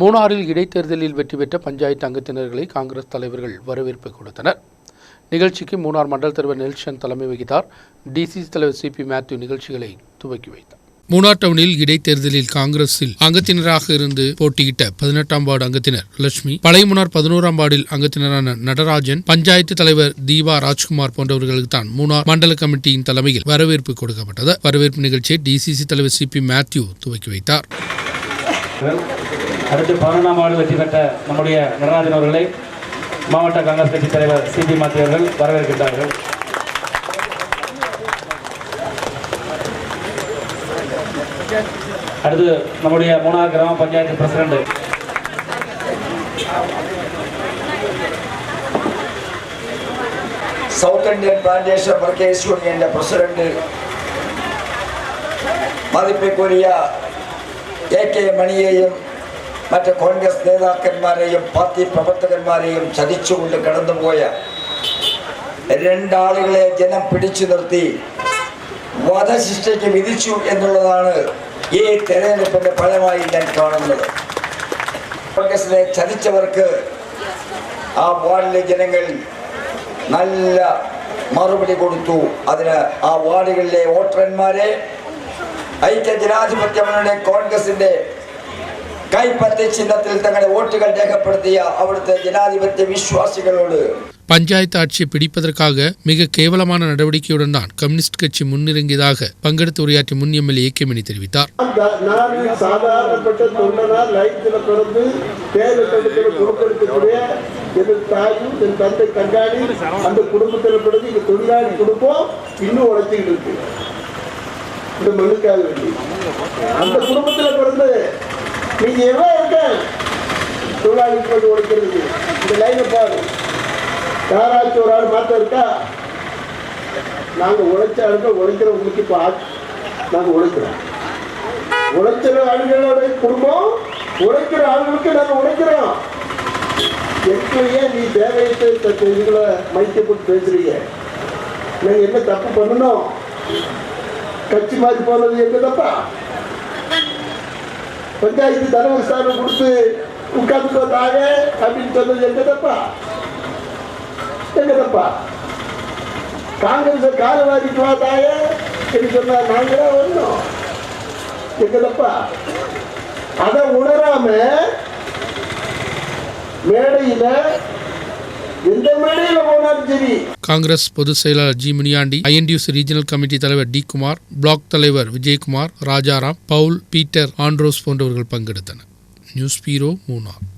மூணாறில் இடைத்தேர்தலில் வெற்றி பெற்ற பஞ்சாயத்து அங்கத்தினர்களை காங்கிரஸ் தலைவர்கள் வரவேற்பு கொடுத்தனர். நிகழ்ச்சிக்கு மூணார் மண்டல் தலைவர் நெல்சன் தலைமை வகித்தார். டிசிசி தலைவர் சிபி மேத்யூ நிகழ்ச்சிகளை துவக்கி வைத்தார். மூணார் டவுனில் இடைத்தேர்தலில் காங்கிரஸில் அங்கத்தினராக இருந்து போட்டியிட்ட பதினெட்டாம் வார்டு அங்கத்தினர் லட்சுமி பழைய முன்னார் பதினோராம் வார்டில் அங்கத்தினரான நடராஜன் பஞ்சாயத்து தலைவர் தீபா ராஜ்குமார் போன்றவர்களுக்கு தான் மூணார் மண்டல கமிட்டியின் தலைமையில் வரவேற்பு கொடுக்கப்பட்டது. வரவேற்பு நிகழ்ச்சியை டிசிசி தலைவர் சிபி மேத்யூ துவக்கி வைத்தார். அடுத்து பதினொன்றாம் ஆண்டு வெற்றி பெற்ற நம்முடைய நடராஜன் அவர்களை மாவட்ட காங்கிரஸ் கட்சி தலைவர் சி பி மாத்தி அவர்கள் வரவேற்கின்றார்கள். அடுத்து நம்முடைய மூணாவது கிராம பஞ்சாயத்து பிரசிடண்ட். സൗത്ത് ഇന്ത്യൻ പ്രാദേശിക വർക്കേഴ്സ് യൂണിയന്റെ പ്രസിഡന്റ് മതിപ്പിക്കുരിയ എ കെ മണിയെയും മറ്റ് കോൺഗ്രസ് നേതാക്കന്മാരെയും പാർട്ടി പ്രവർത്തകന്മാരെയും ചതിച്ചുകൊണ്ട് കടന്നുപോയ രണ്ടാളുകളെ ജനം പിടിച്ചു നിർത്തി വധശിക്ഷയ്ക്ക് വിധിച്ചു എന്നുള്ളതാണ് ഈ തെരഞ്ഞെടുപ്പിന്റെ ഫലമായി ഞാൻ കാണുന്നത്. കോൺഗ്രസിനെ ചതിച്ചവർക്ക് ആ വാർഡിലെ ജനങ്ങൾ നല്ല മറുപടി കൊടുത്തു. അതിന് ആ വാർഡുകളിലെ വോട്ടർമാരെ ഐക്യ ജനാധിപത്യ മുന്നണി കോൺഗ്രസിന്റെ കൈപ്പത്തി ചിഹ്നത്തിൽ തങ്ങളുടെ വോട്ടുകൾ രേഖപ്പെടുത്തിയ അവിടുത്തെ ജനാധിപത്യ വിശ്വാസികളോട് பஞ்சாயத்து ஆட்சியை பிடிப்பதற்காக மிக கேவலமான நடவடிக்கையுடன் தான் கம்யூனிஸ்ட் கட்சி முன்னிறங்கியதாக பங்கெடுத்து உரையாற்றிய முன் எம்எல்ஏ ஏ கே மணி தெரிவித்தார் நான் சாதாரணப்பட்ட தொண்டனா லைஃப்ல பிறந்து தேர்தல் பொறுப்பெடுக்கக்கூடிய என் தாயும் என் தந்தை கண்காணி அந்த குடும்பத்தில் பிறகு இந்த தொழிலாளி குடும்பம் இன்னும் உழைச்சிக்கிட்டு இருக்கு இந்த மண்ணுக்காக வேண்டி அந்த குடும்பத்தில் பிறந்து நீங்க எவ்வளவு இருக்க தொழிலாளி போட்டு உழைக்கிறது. இந்த லைனை பாரு. யாராச்சும் ஒரு ஆள் மாத்த இருக்கா? நாங்க உழைச்ச ஆளுங்க உழைக்கிறவங்களுக்கு இப்போ ஆ- நாங்க உழைக்கிறோம். உழைக்கிற ஆண்களோட குடும்பம் உழைக்கிற ஆளுகளுக்கு நாங்க உழைக்கிறோம். எப்படியே நீ தேவையற்ற செய்திகளை மைக்கப்பட்டு பேசுறீங்க? நாங்க என்ன தப்பு பண்ணணும்? கட்சி மாதிரி போனது எங்க தப்பா பஞ்சாயத்து தலைவர் ஸ்தானம் கொடுத்து உட்கார்ந்து போட்டாங்க அப்படின்னு சொன்னது எங்க தப்பா எங்க தப்பா காங்கிரஸ் காலவாதிக்கு வாதாய என்று சொன்னா நாங்களா வரணும். எங்க தப்பா அதை உணராம மேடையில காங்கிரஸ் பொதுச் செயலாளர் G. Muniyandi INTUC regional committee தலைவர் டி. குமார் பிளாக் தலைவர் Vijayakumar Rajaram Paul Peter Andros போன்றவர்கள் பங்கெடுத்தனர். நியூஸ் பீரோ மூணார்